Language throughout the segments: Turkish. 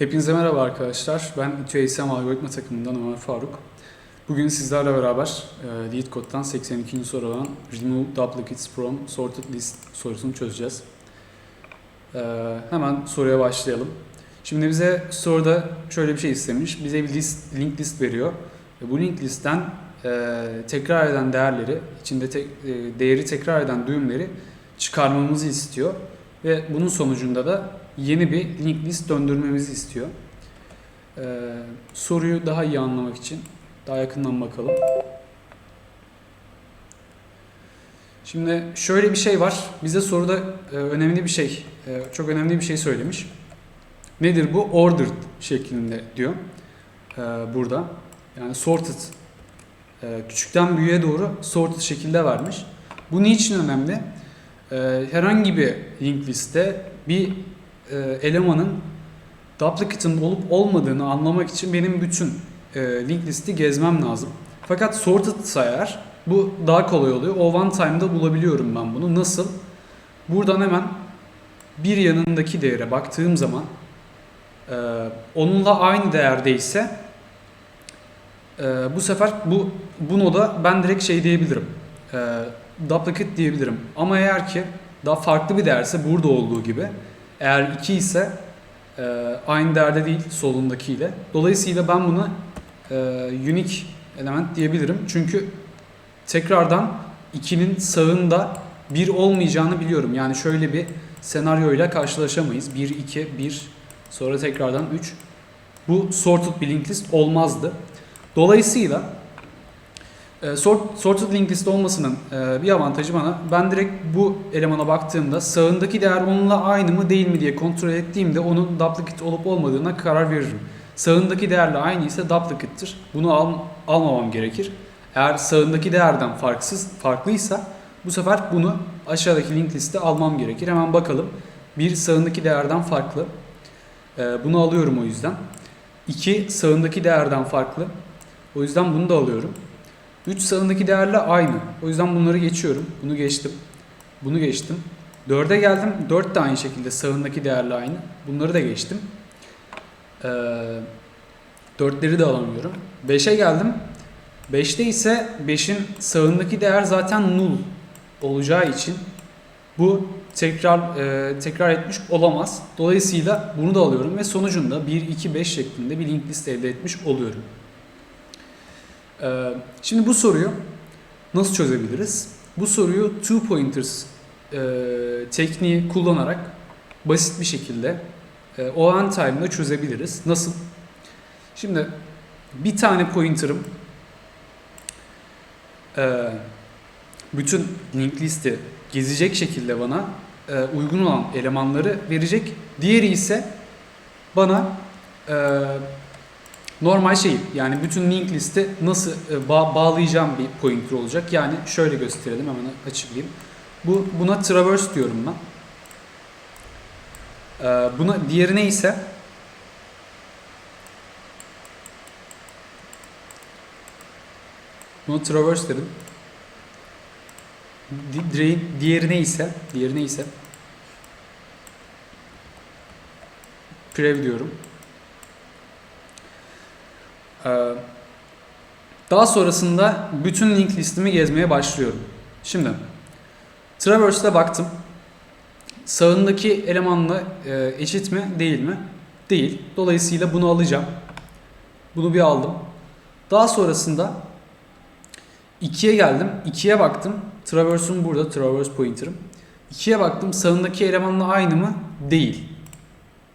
Hepinize merhaba arkadaşlar. Ben TÜEYSEM Algoritma takımından Ömer Faruk. Bugün sizlerle beraber e, Lead Code'dan 82. soru olan Remove Duplicates from Sorted List sorusunu çözeceğiz. E, hemen soruya başlayalım. Şimdi bize soruda şöyle bir şey istemiş. Bize bir list, link list veriyor. Ve bu link listten e, tekrar eden değerleri, içinde tek, e, değeri tekrar eden düğümleri çıkarmamızı istiyor. Ve bunun sonucunda da yeni bir link list döndürmemizi istiyor. Ee, soruyu daha iyi anlamak için daha yakından bakalım. Şimdi şöyle bir şey var. Bize soruda e, önemli bir şey, e, çok önemli bir şey söylemiş. Nedir bu? Ordered şeklinde diyor e, burada. Yani sorted. E, küçükten büyüğe doğru sorted şekilde vermiş. Bu niçin önemli? E, herhangi bir link liste bir e, elemanın duplicate'ın olup olmadığını anlamak için benim bütün e, link listi gezmem lazım. Fakat sorted eğer bu daha kolay oluyor. O one time'da bulabiliyorum ben bunu. Nasıl? Buradan hemen bir yanındaki değere baktığım zaman e, onunla aynı değerdeyse e, bu sefer bu bu noda ben direkt şey diyebilirim. E, duplicate diyebilirim. Ama eğer ki daha farklı bir değerse burada olduğu gibi eğer 2 ise e, aynı değerde değil solundakiyle. Dolayısıyla ben buna e, unique element diyebilirim. Çünkü tekrardan 2'nin sağında 1 olmayacağını biliyorum. Yani şöyle bir senaryoyla karşılaşamayız. 1, 2, 1 sonra tekrardan 3. Bu sorted bir linked list olmazdı. Dolayısıyla e, sort, sorted linked list olmasının e, bir avantajı bana ben direkt bu elemana baktığımda sağındaki değer onunla aynı mı değil mi diye kontrol ettiğimde onun duplicate olup olmadığına karar veririm. Sağındaki değerle aynı ise duplicate'tir. Bunu al, almamam gerekir. Eğer sağındaki değerden farksız farklıysa bu sefer bunu aşağıdaki linked liste almam gerekir. Hemen bakalım. Bir sağındaki değerden farklı. E, bunu alıyorum o yüzden. İki sağındaki değerden farklı. O yüzden bunu da alıyorum. 3 sağındaki değerle aynı. O yüzden bunları geçiyorum. Bunu geçtim. Bunu geçtim. 4'e geldim. 4 de aynı şekilde sağındaki değerle aynı. Bunları da geçtim. Ee, 4'leri de alamıyorum. 5'e geldim. 5'te ise 5'in sağındaki değer zaten null olacağı için bu tekrar e, tekrar etmiş olamaz. Dolayısıyla bunu da alıyorum ve sonucunda 1, 2, 5 şeklinde bir link list elde etmiş oluyorum. Ee, Şimdi bu soruyu nasıl çözebiliriz? Bu soruyu two pointers e, tekniği kullanarak basit bir şekilde e, o an time'da çözebiliriz. Nasıl? Şimdi bir tane pointer'ım e, bütün link listi gezecek şekilde bana uygun olan elemanları verecek. Diğeri ise bana normal şey yani bütün link listi nasıl e, ba- bağlayacağım bir pointer olacak. Yani şöyle gösterelim hemen açıklayayım. Bu buna traverse diyorum ben. Ee, buna diğeri ise Buna traverse dedim. Di- dire- Diğeri neyse, diğeri neyse prev diyorum. Ee, Daha sonrasında bütün link listimi gezmeye başlıyorum. Şimdi Traverse'de baktım. Sağındaki elemanla e, eşit mi değil mi? Değil. Dolayısıyla bunu alacağım. Bunu bir aldım. Daha sonrasında 2'ye geldim. 2'ye baktım. Traverse'um burada. Traverse pointer'ım. 2'ye baktım. Sağındaki elemanla aynı mı? Değil.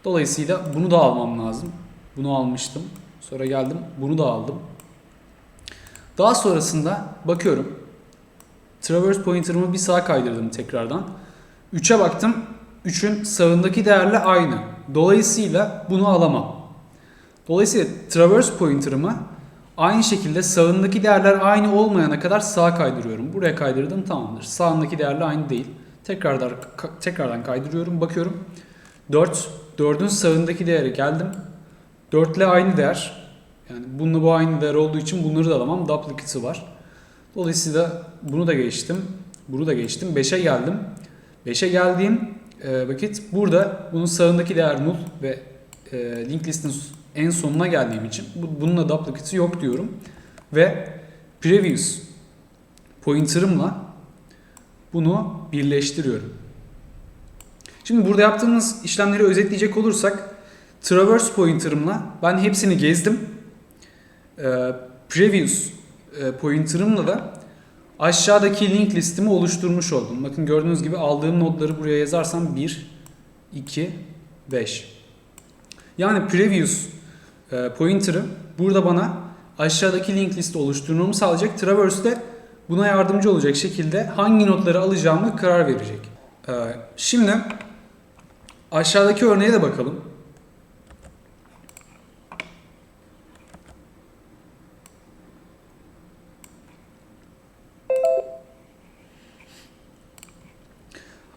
Dolayısıyla bunu da almam lazım. Bunu almıştım. Sonra geldim. Bunu da aldım. Daha sonrasında bakıyorum. Traverse pointer'ımı bir sağa kaydırdım tekrardan. 3'e baktım. 3'ün sağındaki değerle aynı. Dolayısıyla bunu alamam. Dolayısıyla traverse pointer'ımı aynı şekilde sağındaki değerler aynı olmayana kadar sağa kaydırıyorum. Buraya kaydırdım tamamdır. Sağındaki değerle aynı değil. Tekrardan tekrardan kaydırıyorum. Bakıyorum. 4 4'ün sağındaki değere geldim. 4 ile aynı değer. Yani bununla bu aynı değer olduğu için bunları da alamam. Duplicate'ı var. Dolayısıyla bunu da geçtim. Bunu da geçtim. 5'e geldim. 5'e geldiğim e, vakit burada bunun sağındaki değer null ve e, link listin en sonuna geldiğim için bu, bunun da duplicate'ı yok diyorum. Ve previous pointer'ımla bunu birleştiriyorum. Şimdi burada yaptığımız işlemleri özetleyecek olursak traverse pointer'ımla ben hepsini gezdim. Ee, previous e, pointer'ımla da aşağıdaki link listimi oluşturmuş oldum. Bakın gördüğünüz gibi aldığım notları buraya yazarsam 1, 2, 5. Yani previous e, pointer'ı burada bana aşağıdaki link listi oluşturmamı sağlayacak. Traverse de buna yardımcı olacak şekilde hangi notları alacağımı karar verecek. Ee, şimdi aşağıdaki örneğe de bakalım.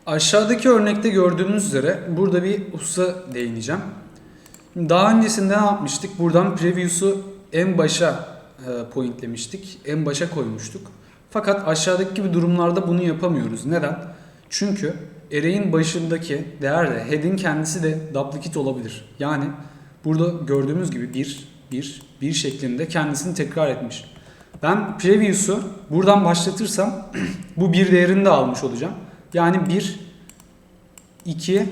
Aşağıdaki örnekte gördüğümüz üzere burada bir hususa değineceğim. Daha öncesinde ne yapmıştık? Buradan previews'u en başa e, pointlemiştik. En başa koymuştuk. Fakat aşağıdaki gibi durumlarda bunu yapamıyoruz. Neden? Çünkü array'in başındaki değer de head'in kendisi de duplicate olabilir. Yani burada gördüğümüz gibi 1, 1, 1 şeklinde kendisini tekrar etmiş. Ben previews'u buradan başlatırsam bu bir değerini de almış olacağım. Yani 1, 2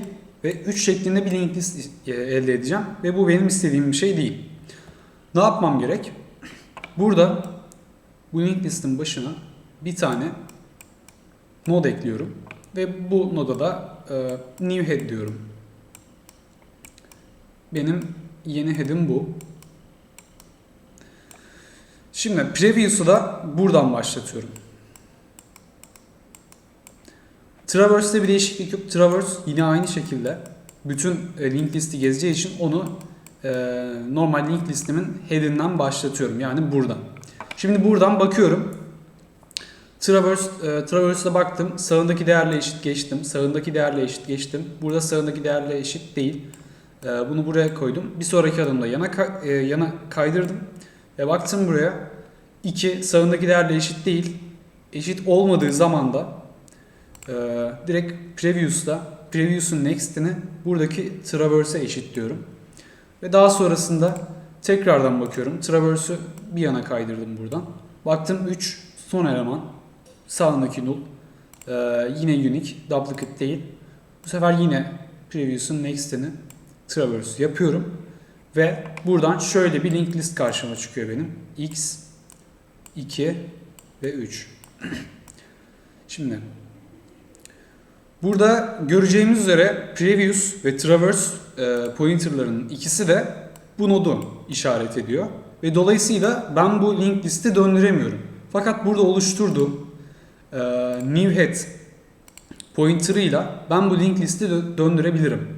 ve 3 şeklinde bir link list e, elde edeceğim. Ve bu benim istediğim bir şey değil. Ne yapmam gerek? Burada bu link listin başına bir tane node ekliyorum. Ve bu noda da e, new head diyorum. Benim yeni head'im bu. Şimdi previews'u da buradan başlatıyorum. Traverse'de bir değişiklik yok. Traverse yine aynı şekilde bütün e, link listi gezeceği için onu e, normal link listimin head'inden başlatıyorum. Yani buradan. Şimdi buradan bakıyorum. Traverse, e, Traverse'e baktım. Sağındaki değerle eşit geçtim. Sağındaki değerle eşit geçtim. Burada sağındaki değerle eşit değil. E, bunu buraya koydum. Bir sonraki adımda yana, e, yana kaydırdım. Ve baktım buraya. 2 sağındaki değerle eşit değil. Eşit olmadığı zaman da e, direkt Previews'da Previews'un next'ini buradaki Traverse'e eşitliyorum. Ve daha sonrasında tekrardan bakıyorum. Traverse'ü bir yana kaydırdım buradan. Baktım 3 son eleman sağındaki null. Ee, yine unique, duplicate değil. Bu sefer yine previews'un next'ini traverse yapıyorum. Ve buradan şöyle bir link list karşıma çıkıyor benim. x, 2 ve 3. Şimdi burada göreceğimiz üzere previous ve traverse e, pointer'ların ikisi de bu nodu işaret ediyor. Ve dolayısıyla ben bu link listi döndüremiyorum. Fakat burada oluşturduğum e, new head pointer'ıyla ben bu link listi dö- döndürebilirim.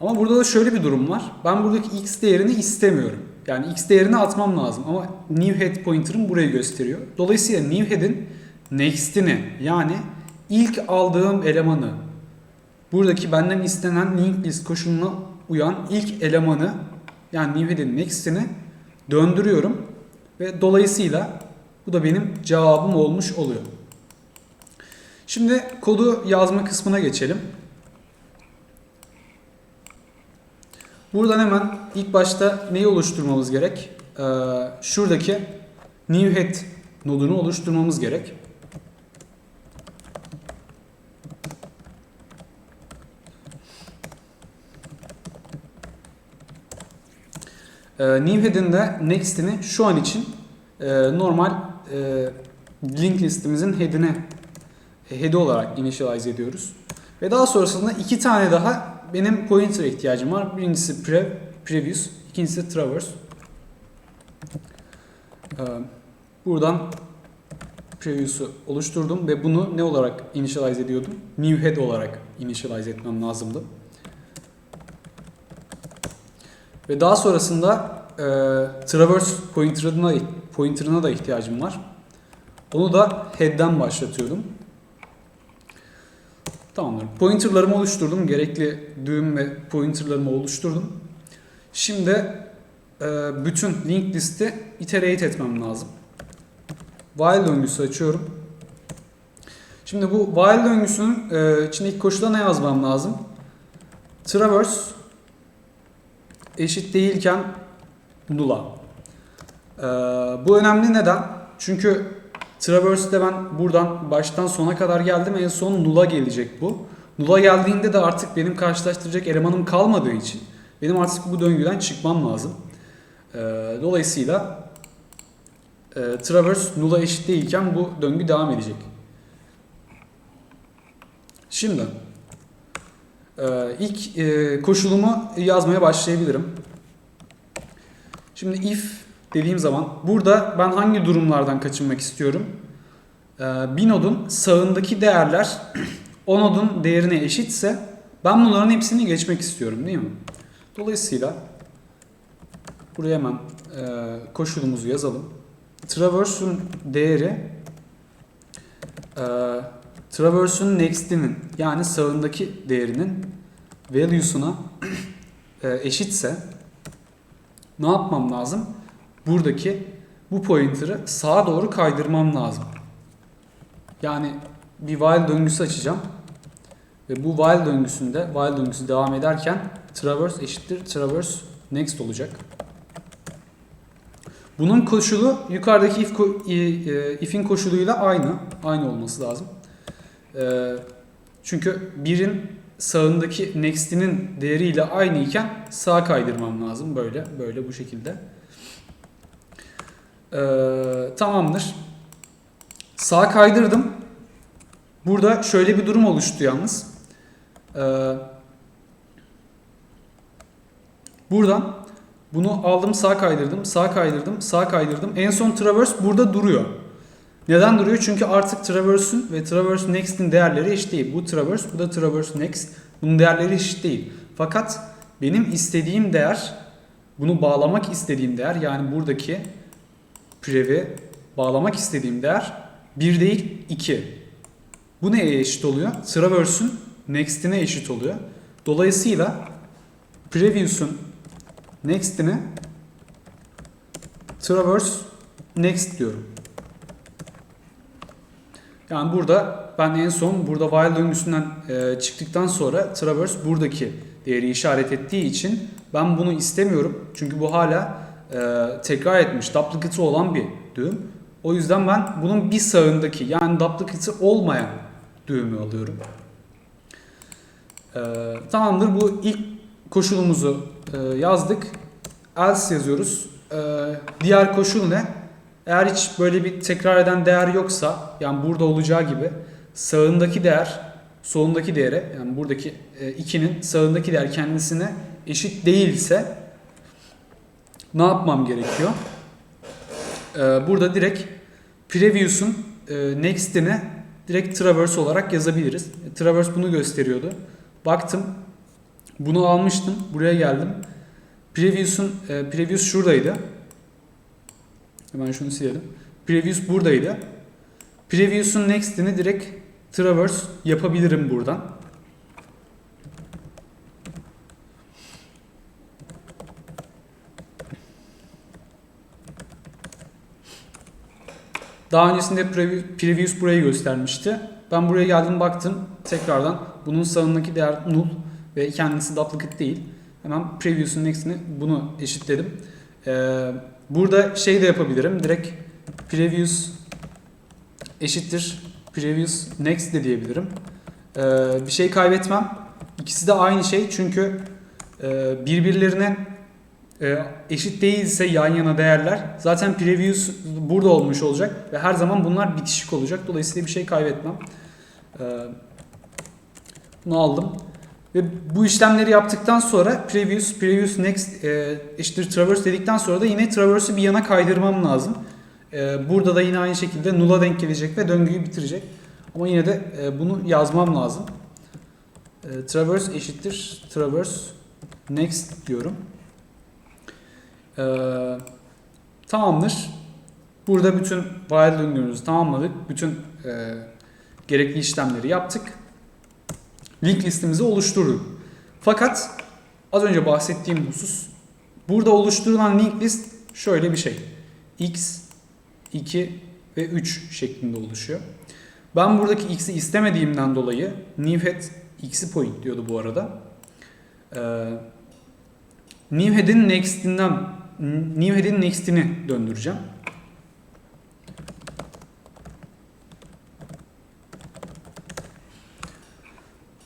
Ama burada da şöyle bir durum var. Ben buradaki x değerini istemiyorum. Yani x değerini atmam lazım ama new head pointer'ım burayı gösteriyor. Dolayısıyla new head'in next'ini yani ilk aldığım elemanı buradaki benden istenen link list koşuluna uyan ilk elemanı yani new head'in next'ini döndürüyorum ve dolayısıyla bu da benim cevabım olmuş oluyor. Şimdi kodu yazma kısmına geçelim. Buradan hemen ilk başta neyi oluşturmamız gerek? Ee, şuradaki new head nodunu oluşturmamız gerek. Ee, new de next'ini şu an için e, normal e, link listimizin head'ine head'i olarak initialize ediyoruz. Ve daha sonrasında iki tane daha benim pointer'a ihtiyacım var. Birincisi prev, previous, ikincisi traverse. Ee, buradan previous'u oluşturdum ve bunu ne olarak initialize ediyordum? New head olarak initialize etmem lazımdı. Ve daha sonrasında e, traverse pointer'ına, pointer'ına da ihtiyacım var. Onu da head'den başlatıyordum. Tamamdır. Pointer'larımı oluşturdum. Gerekli düğüm ve pointer'larımı oluşturdum. Şimdi e, bütün link listi iterate etmem lazım. While döngüsü açıyorum. Şimdi bu while döngüsünün e, içindeki koşula ne yazmam lazım? Traverse eşit değilken null'a. Ee, bu önemli neden? Çünkü traverse'de ben buradan baştan sona kadar geldim. En son null'a gelecek bu. Null'a geldiğinde de artık benim karşılaştıracak elemanım kalmadığı için benim artık bu döngüden çıkmam lazım. Ee, dolayısıyla e, traverse null'a eşit değilken bu döngü devam edecek. Şimdi ilk e, koşulumu yazmaya başlayabilirim. Şimdi if dediğim zaman burada ben hangi durumlardan kaçınmak istiyorum? Ee, bir nodun sağındaki değerler o nodun değerine eşitse ben bunların hepsini geçmek istiyorum değil mi? Dolayısıyla buraya hemen e, koşulumuzu yazalım. Traverse'ün değeri e, Traverse'ün next'inin yani sağındaki değerinin value'suna e, eşitse ne yapmam lazım? Buradaki bu pointer'ı sağa doğru kaydırmam lazım. Yani bir while döngüsü açacağım. Ve bu while döngüsünde while döngüsü devam ederken traverse eşittir traverse next olacak. Bunun koşulu yukarıdaki if e, if'in koşuluyla aynı. Aynı olması lazım. Ee, çünkü birin sağındaki next'inin değeriyle aynı iken sağa kaydırmam lazım. Böyle, böyle bu şekilde. Ee, tamamdır. Sağa kaydırdım. Burada şöyle bir durum oluştu yalnız. Ee, buradan bunu aldım sağa kaydırdım, sağa kaydırdım, sağa kaydırdım. En son traverse burada duruyor. Neden duruyor? Çünkü artık traverse'ün ve traverse next'in değerleri eşit değil. Bu traverse, bu da traverse next. Bunun değerleri eşit değil. Fakat benim istediğim değer, bunu bağlamak istediğim değer yani buradaki prev'i bağlamak istediğim değer 1 değil 2. Bu neye eşit oluyor? Traverse'ün next'ine eşit oluyor. Dolayısıyla previous'un next'ine traverse next diyorum. Yani burada ben en son burada while döngüsünden e, çıktıktan sonra traverse buradaki değeri işaret ettiği için ben bunu istemiyorum. Çünkü bu hala e, tekrar etmiş, duplicate olan bir düğüm. O yüzden ben bunun bir sağındaki yani duplicate olmayan düğümü alıyorum. E, tamamdır bu ilk koşulumuzu e, yazdık. Else yazıyoruz. E, diğer koşul ne? Eğer hiç böyle bir tekrar eden değer yoksa yani burada olacağı gibi sağındaki değer solundaki değere yani buradaki 2'nin sağındaki değer kendisine eşit değilse ne yapmam gerekiyor? Ee, burada direkt previous'un e, next'ine direkt traverse olarak yazabiliriz. Traverse bunu gösteriyordu. Baktım bunu almıştım. Buraya geldim. Previous'un e, previous şuradaydı. Hemen şunu silelim. Previous buradaydı. Previous'un next'ini direkt traverse yapabilirim buradan. Daha öncesinde previ- previous burayı göstermişti. Ben buraya geldim baktım tekrardan bunun sağındaki değer null ve kendisi duplicate değil. Hemen previous'un next'ini bunu eşitledim. Ee, burada şey de yapabilirim. Direkt previous eşittir previous next de diyebilirim. Ee, bir şey kaybetmem. İkisi de aynı şey çünkü e, birbirlerine e, eşit değilse yan yana değerler zaten previous burada olmuş olacak ve her zaman bunlar bitişik olacak. Dolayısıyla bir şey kaybetmem. Ee, bunu aldım. Ve bu işlemleri yaptıktan sonra previous, previous next e, eşittir traverse dedikten sonra da yine traverse'ı bir yana kaydırmam lazım. E, burada da yine aynı şekilde null'a denk gelecek ve döngüyü bitirecek. Ama yine de e, bunu yazmam lazım. E, traverse eşittir traverse next diyorum. E, tamamdır. Burada bütün while döngümüzü tamamladık. Bütün e, gerekli işlemleri yaptık link listemizi oluşturduk. Fakat az önce bahsettiğim husus burada oluşturulan link list şöyle bir şey. X, 2 ve 3 şeklinde oluşuyor. Ben buradaki x'i istemediğimden dolayı newhead x'i point diyordu bu arada. Ee, new head'in next'inden new head'in next'ini döndüreceğim.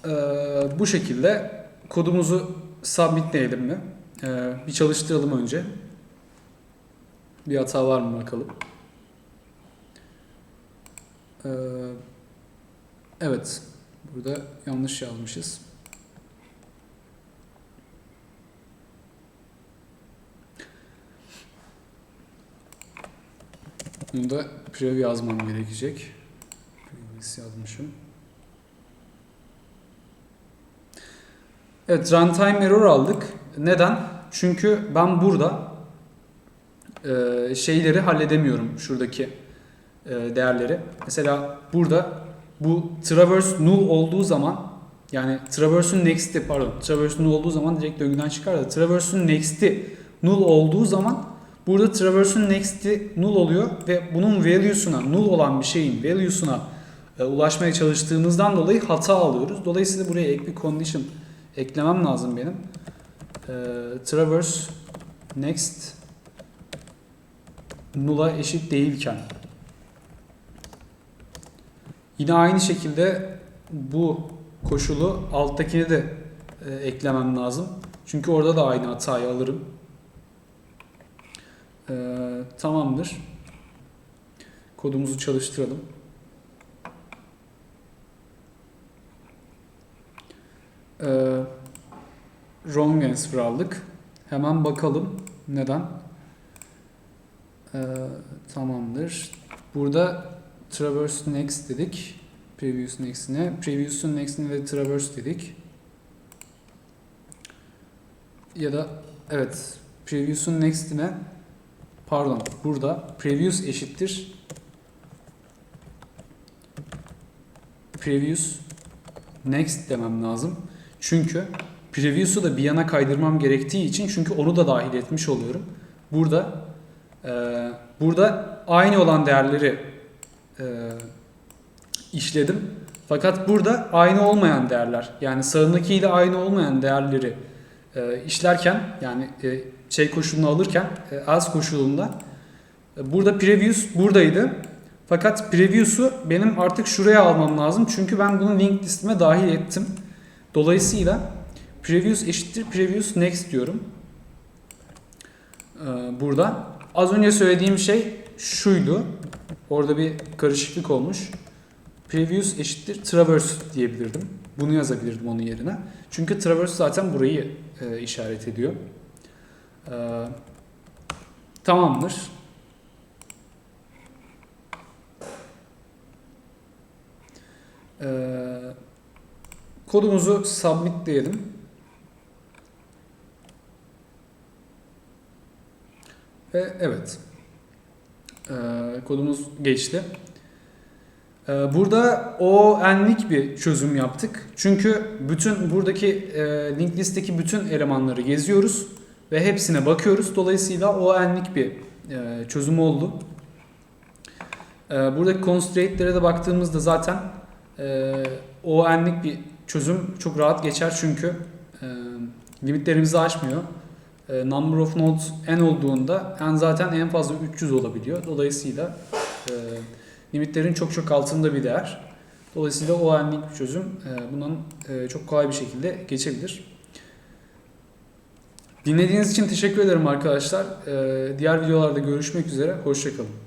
Ee, bu şekilde kodumuzu submitleyelim mi? Ee, bir çalıştıralım önce. Bir hata var mı bakalım. Ee, evet. Burada yanlış yazmışız. Bunu da prev yazmam gerekecek. Previous yazmışım. Evet runtime error aldık. Neden? Çünkü ben burada e, şeyleri halledemiyorum şuradaki e, değerleri. Mesela burada bu traverse null olduğu zaman yani traverse'ün next'i pardon traverse null olduğu zaman direkt döngüden çıkar da traverse'ün next'i null olduğu zaman burada traverse'ün next'i null oluyor ve bunun value'suna null olan bir şeyin value'suna e, ulaşmaya çalıştığımızdan dolayı hata alıyoruz. Dolayısıyla buraya ek bir condition eklemem lazım benim. E, traverse next null'a eşit değilken yine aynı şekilde bu koşulu alttakine de e, eklemem lazım. Çünkü orada da aynı hatayı alırım. E, tamamdır. Kodumuzu çalıştıralım. E, wrong answer aldık. Hemen bakalım neden. E, tamamdır. Burada traverse next dedik. Previous next'ine. Previous'un next'ine de traverse dedik. Ya da evet previous'un next'ine pardon burada previous eşittir previous next demem lazım. Çünkü previous'u da bir yana kaydırmam gerektiği için çünkü onu da dahil etmiş oluyorum. Burada e, burada aynı olan değerleri e, işledim. Fakat burada aynı olmayan değerler yani sağındakiyle aynı olmayan değerleri e, işlerken yani e, şey koşulunu alırken e, else koşulunda e, burada previous buradaydı. Fakat previous'u benim artık şuraya almam lazım. Çünkü ben bunu linked listeme dahil ettim. Dolayısıyla previous eşittir previous next diyorum. Ee, burada. Az önce söylediğim şey şuydu. Orada bir karışıklık olmuş. Previous eşittir traverse diyebilirdim. Bunu yazabilirdim onun yerine. Çünkü traverse zaten burayı e, işaret ediyor. Ee, tamamdır. Ee, kodumuzu submit diyelim. Ve evet. Ee, kodumuz geçti. Ee, burada o enlik bir çözüm yaptık. Çünkü bütün buradaki e, link listteki bütün elemanları geziyoruz ve hepsine bakıyoruz. Dolayısıyla o enlik bir e, çözüm oldu. Ee, buradaki constraint'lere de baktığımızda zaten e, o enlik bir çözüm çok rahat geçer çünkü e, limitlerimizi aşmıyor. E, number of nodes n olduğunda n zaten en fazla 300 olabiliyor. Dolayısıyla e, limitlerin çok çok altında bir değer. Dolayısıyla o enlik bir çözüm e, bundan e, çok kolay bir şekilde geçebilir. Dinlediğiniz için teşekkür ederim arkadaşlar. E, diğer videolarda görüşmek üzere. Hoşçakalın.